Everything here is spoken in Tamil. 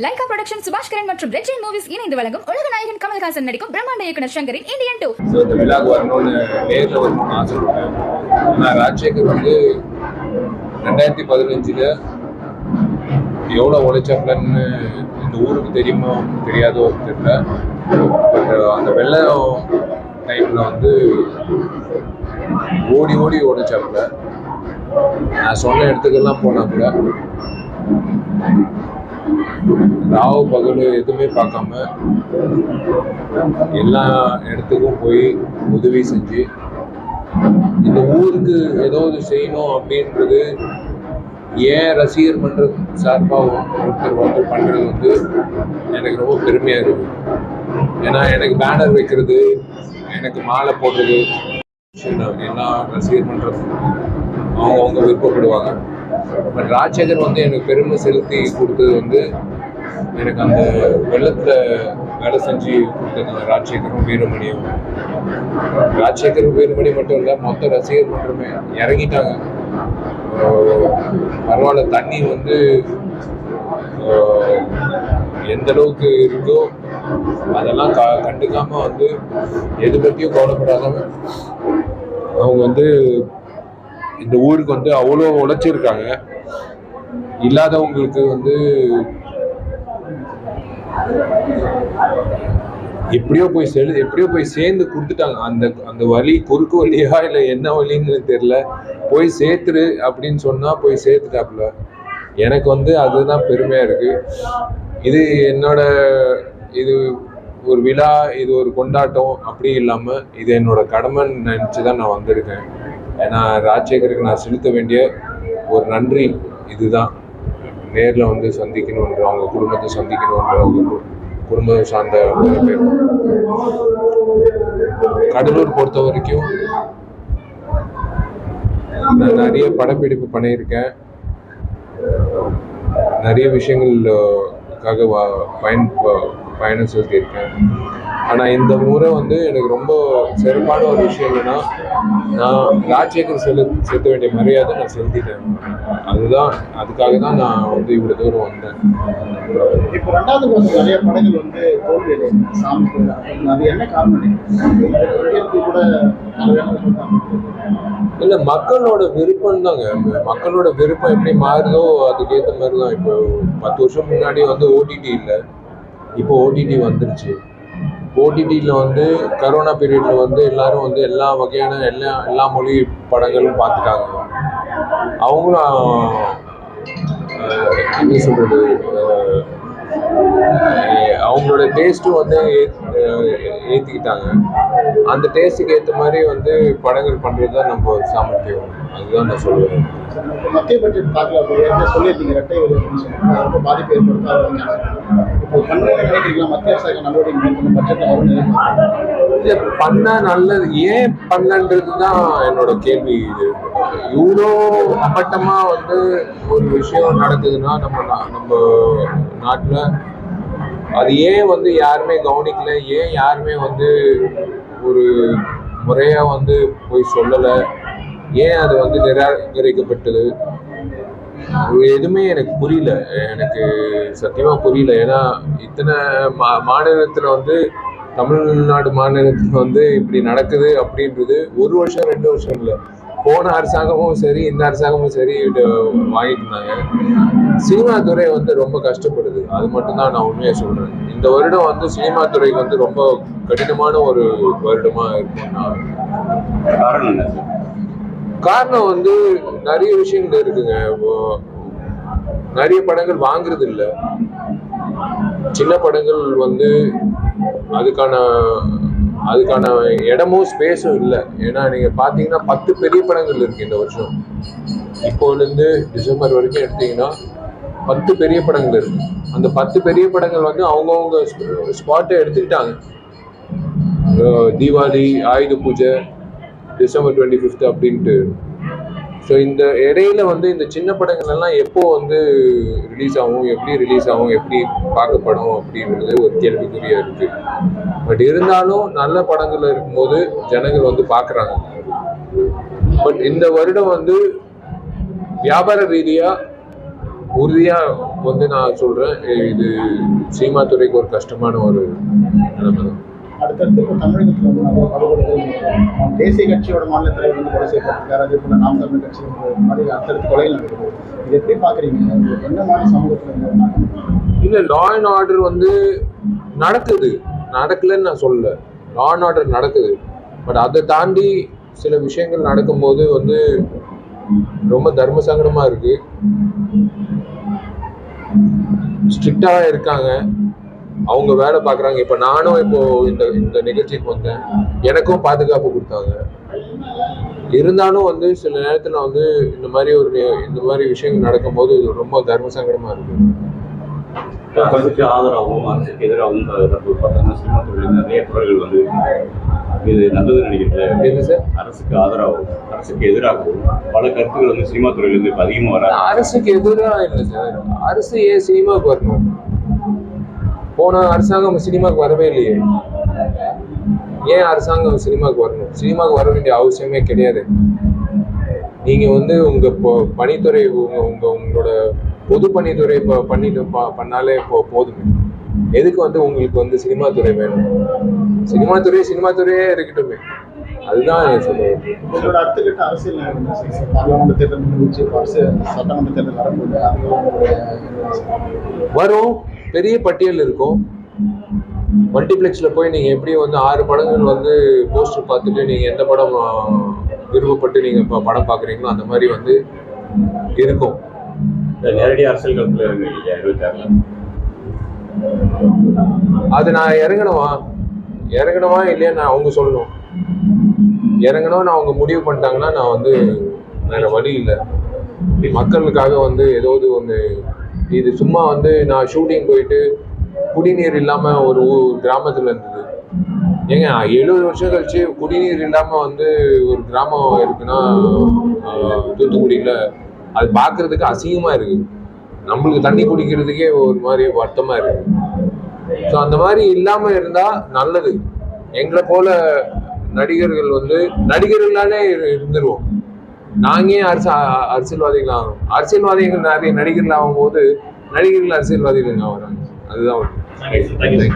லைகா ப்ரொடக்ஷன் சுபாஷ் கரன் மற்றும் ரெட் மூவிஸ் இணைந்து வழங்கும் உலக நாயகன் கமல்ஹாசன் நடிக்கும் பிரம்மாண்ட இயக்குனர் சங்கரின் இந்தியன் டூ. ஸோ இந்த விழாக்கு வரணும்னு நேரில் வரணும்னு ஆசைப்பட்டேன் ஆனால் ராஜசேகர் வந்து ரெண்டாயிரத்தி பதினஞ்சில் எவ்வளோ உழைச்சாப்லன்னு இந்த ஊருக்கு தெரியுமோ தெரியாதோ தெரியல. பட் uh, அந்த வெள்ளம் டைமில் வந்து ஓடி ஓடி உழைச்சாப்புல நான் சொன்ன இடத்துக்கெல்லாம் போனால் கூட ராவு பகல் எதுவுமே பார்க்காம எல்லா இடத்துக்கும் போய் உதவி செஞ்சு இந்த ஊருக்கு ஏதாவது செய்யணும் அப்படின்றது ஏன் ரசிகர் மன்ற சார்பாக ஒருத்தர் ஒருத்தர் பண்ணுறது வந்து எனக்கு ரொம்ப பெருமையாக இருக்குது ஏன்னா எனக்கு பேனர் வைக்கிறது எனக்கு மாலை போடுறது எல்லா ரசிகர் மன்றம் அவங்கவுங்க விருப்பப்படுவாங்க. பட் ராஜசேகர் வந்து எனக்கு பெருமை செலுத்தி கொடுத்தது வந்து எனக்கு அந்த வெள்ளத்தில் வேலை செஞ்சு கொடுத்தது ராஜசேகரும் வீரமணியும். ராஜசேகரும் வீரமணி மட்டும் இல்லை மொத்த ரசிகர் மன்றமே இறங்கிட்டாங்க. பரவாயில்ல தண்ணி வந்து எந்த அளவுக்கு இருக்கோ அதெல்லாம் க கண்டுக்காம வந்து எது பற்றியும் கவலைப்படாதவங்க. அவங்க வந்து இந்த ஊருக்கு வந்து அவ்வளோ உழைச்சிருக்காங்க. இல்லாதவங்களுக்கு வந்து எப்படியோ போய் செலு எப்படியோ போய் சேர்ந்து கொடுத்துட்டாங்க. அந்த அந்த வழி குறுக்கு வழியா இல்லை என்ன வழின்னு தெரியல. போய் சேர்த்துரு அப்படின்னு சொன்னால் போய் சேர்த்துட்டாப்புல. எனக்கு வந்து அதுதான் பெருமையாக இருக்குது இது என்னோட இது ஒரு விழா இது ஒரு கொண்டாட்டம் அப்படி இல்லாமல் இது என்னோட கடமைன்னு நினச்சி தான் நான் வந்திருக்கேன். ஏன்னா ராஜசேகருக்கு நான் செலுத்த வேண்டிய ஒரு நன்றி இதுதான். நேரில் வந்து சந்திக்கணுன்ற அவங்க குடும்பத்தை சந்திக்கணுன்ற அவங்க குடும்பம் சார்ந்த பேர். கடலூர் பொறுத்த வரைக்கும் நான் நிறைய படப்பிடிப்பு பண்ணியிருக்கேன். நிறைய விஷயங்களுக்காக பயன் ப- பயணம் செலுத்தியிருக்கேன். ஆனால் இந்த முறை வந்து எனக்கு ரொம்ப சிறப்பான ஒரு விஷயம் என்னன்னா நான் ராஜசேகர் செலு செலுத்த வேண்டிய மரியாதை நான் செலுத்திட்டேன். அதுதான் அதுக்காக தான் நான் வந்து இவ்வளோ தூரம் வந்தேன். இப்போ ரெண்டாவது வந்து நிறைய படங்கள் வந்து தோல்வி அடையுது. சாமி. அது என்ன காரணம் கூட. இல்லை மக்களோட விருப்பம் தாங்க. மக்களோட விருப்பம் எப்படி மாறுதோ அதுக்கேற்ற மாதிரி தான் இப்போ பத்து வருஷம் முன்னாடி வந்து ஓடிடி இல்லை. இப்போ ஓடிடி வந்துருச்சு. ஓடிடியில் வந்து கரோனா பீரியடில் வந்து எல்லாரும் வந்து எல்லா வகையான எல்லா எல்லா மொழி படங்களும் பார்த்துட்டாங்க. அவங்களும் என்ன சொல்கிறது அவங்களோட டேஸ்ட்டும் வந்து ஏத்- ஏற்றிக்கிட்டாங்க அந்த டேஸ்ட்டுக்கு ஏற்ற மாதிரி வந்து படங்கள் பண்ணுறது தான் நம்ம சாமர்த்தியம். அதுதான் நான் சொல்லுவேன். மத்திய பட்ஜெட் தாக்கல அப்போ ஏற்கனவே சொல்லியிருந்தீங்க ரெட்டை அப்படின்னு அது ரொம்ப பாதிப்பு ஏற்படுத்தாதுன்னு இப்போ நினைக்கிறீங்களா மத்திய அரசாங்கம் நடவடிக்கை பட்ஜெட்டில் எதிர்பார்க்குறேன் இல்லை பண்ணா நல்லது. ஏன் பண்ணன்றது தான் என்னோட கேள்வி. இது இவ்வளோ அப்பட்டமாக வந்து ஒரு விஷயம் நடக்குதுன்னா நம்ம நம்ம நாட்டில் அது ஏன் வந்து யாருமே கவனிக்கல? ஏன் யாருமே வந்து ஒரு முறையாக வந்து போய் சொல்லலை. ஏன் அது வந்து நிராகரிக்கப்பட்டது? எதுவுமே எனக்கு புரியல. எனக்கு சத்தியமாக புரியல. ஏன்னா இத்தனை மா மாநிலத்தில் வந்து தமிழ்நாடு மாநிலத்தில் வந்து இப்படி நடக்குது அப்படின்றது ஒரு வருஷம் ரெண்டு வருஷம் இல்லை. போன அரசாங்கமும் சரி இந்த அரசாங்கமும் சரி வாங்கிட்டு இருந்தாங்க. சினிமா துறை வந்து ரொம்ப கஷ்டப்படுது. அது மட்டும்தான் நான் உண்மையாக சொல்கிறேன் இந்த வருடம் வந்து சினிமா துறைக்கு வந்து ரொம்ப கடினமான ஒரு வருடமா இருக்கும் நான் காரணம் காரணம் வந்து நிறைய விஷயங்கள் இருக்குங்க. நிறைய படங்கள் வாங்குறது இல்ல சின்ன படங்கள் வந்து அதுக்கான அதுக்கான இடமும் ஸ்பேஸும் இல்லை. ஏன்னா நீங்க பாத்தீங்கன்னா பத்து பெரிய படங்கள் இருக்கு இந்த வருஷம். இப்போலேருந்து டிசம்பர் வரைக்கும் எடுத்தீங்கன்னா பத்து பெரிய படங்கள் இருக்கு. அந்த பத்து பெரிய படங்கள் வந்து அவங்கவுங்க ஸ்பாட்டை எடுத்துக்கிட்டாங்க. Deepavali Ayudha Puja December twenty fifth அப்படின்ட்டு. ஸோ இந்த இடையில வந்து இந்த சின்ன படங்கள் எல்லாம் எப்போ வந்து ரிலீஸ் ஆகும் எப்படி ரிலீஸ் ஆகும் எப்படி பார்க்கப்படும் அப்படின்றது ஒரு கேள்விக்குறியா இருக்கு. பட் இருந்தாலும் நல்ல படங்கள் இருக்கும்போது ஜனங்கள் வந்து பார்க்குறாங்க. பட் இந்த வருடம் வந்து வியாபார ரீதியாக உறுதியா வந்து நான் சொல்றேன் இது சினிமா துறைக்கு ஒரு கஷ்டமான ஒரு நிலைமை தான். அடுத்தடுத்து இப்போ தமிழகத்தில் வந்து நிறைய படுகொலைகள் நடக்குது. தேசிய கட்சியோட மாநில தலைவர் வந்து கொலை செய்யப்பட்டிருக்காரு. அதே போல நாம் தமிழ் கட்சி வந்து மாதிரி அடுத்தடுத்து கொலைகள் நடக்குது. இது எப்படி பார்க்குறீங்க? என்ன மாதிரி சமூகத்தில் இருந்தாங்க இல்ல லா அண்ட் ஆர்டர் வந்து நடக்குது. நடக்கலன்னு நான் சொல்லல. லா அண்ட் ஆர்டர் நடக்குது. பட் அதை தாண்டி சில விஷயங்கள் நடக்கும்போது வந்து ரொம்ப தர்ம சங்கடமா இருக்கு. ஸ்ட்ரிக்டா இருக்காங்க. அவங்க வேலை பார்க்குறாங்க. இப்போ நானும் இப்போ இந்த இந்த நிகழ்ச்சிக்கு வந்தேன். எனக்கும் பாதுகாப்பு கொடுத்தாங்க. இருந்தாலும் வந்து சில நேரத்தில் வந்து இந்த மாதிரி ஒரு இந்த மாதிரி விஷயங்கள் நடக்கும்போது இது ரொம்ப தர்ம சங்கடமாக இருக்குது அரசுக்கு ஆதரவாகவும் அரசுக்கு எதிராகவும் பார்த்தீங்கன்னா சினிமா துறையில் நிறைய குரல்கள் வந்து இது நல்லது நினைக்கிறேன். எது சார்? அரசுக்கு ஆதரவாகவும் அரசுக்கு எதிராகவும் பல கருத்துக்கள் வந்து சினிமா துறையிலேருந்து இப்போ அதிகமாக வர அரசுக்கு எதிராக இல்லை சார். அரசு ஏன் சினிமாவுக்கு வரணும்? போன அரசாங்கம் சினிமாவுக்கு வரவே இல்லையே. ஏன் அரசாங்கம் சினிமாவுக்கு வரணும்? சினிமாவுக்கு வர வேண்டிய அவசியமே கிடையாது. நீங்க வந்து உங்க பொ- பணித்துறை உங்க உங்க உங்களோட பொது பணித்துறை இப்போ பண்ணிட்டு பண்ணாலே போ போதுமே எதுக்கு வந்து உங்களுக்கு வந்து சினிமா துறை வேணும்? சினிமா துறை சினிமா துறையே இருக்கட்டுமே. அதுதான் உங்களோட அடுத்த அரசியல் பாராளுமன்ற தேர்தல் முடிஞ்சு இப்போ சட்டமன்ற தேர்தல் வரும். பெரிய பட்டியல் இருக்கும். மல்டிப்ளெக்ஸில் போய் நீங்கள் எப்படி வந்து ஆறு படங்கள் வந்து போஸ்டர் பார்த்துட்டு நீங்கள் எந்த படம் விருப்பப்பட்டு நீங்கள் இப்போ படம் பார்க்குறீங்களோ அந்த மாதிரி வந்து இருக்கும். நேரடி அரசியல் களத்தில் இருந்தீங்க இருபத்தாறுல அது நான் இறங்கணுமா? இறங்கணுமா இல்லையா நான் அவங்க சொல்லணும். இறங்கணும்னு அவங்க முடிவு பண்ணிட்டாங்கன்னா நான் வந்து வேற வழி இல்லை. மக்களுக்காக வந்து ஏதாவது ஒன்று இது சும்மா வந்து நான் ஷூட்டிங் போயிட்டு குடிநீர் இல்லாமல் ஒரு கிராமத்தில் இருந்தது. ஏங்க எழுபது வருஷம் கழிச்சு குடிநீர் இல்லாமல் வந்து ஒரு கிராமம் இருக்குன்னா தூத்துக்குடியில் அது பார்க்கறதுக்கு அசிங்கமாக இருக்குது நம்மளுக்கு தண்ணி குடிக்கிறதுக்கே ஒரு மாதிரி வருத்தமாக இருக்குது ஸோ அந்த மாதிரி இல்லாம இருந்தா நல்லது. எங்களை போல நடிகர்கள் வந்து நடிகர்களாலே இருந்துருவோம். நாங்கே ஏன் அரசு அரசியல்வாதிகள் ஆகணும்? அரசியல்வாதிகள் நிறைய நடிகர்கள் ஆகும்போது நடிகர்கள் அரசியல்வாதிகள் ஆகிறாங்க அதுதான் தேங்க்யூ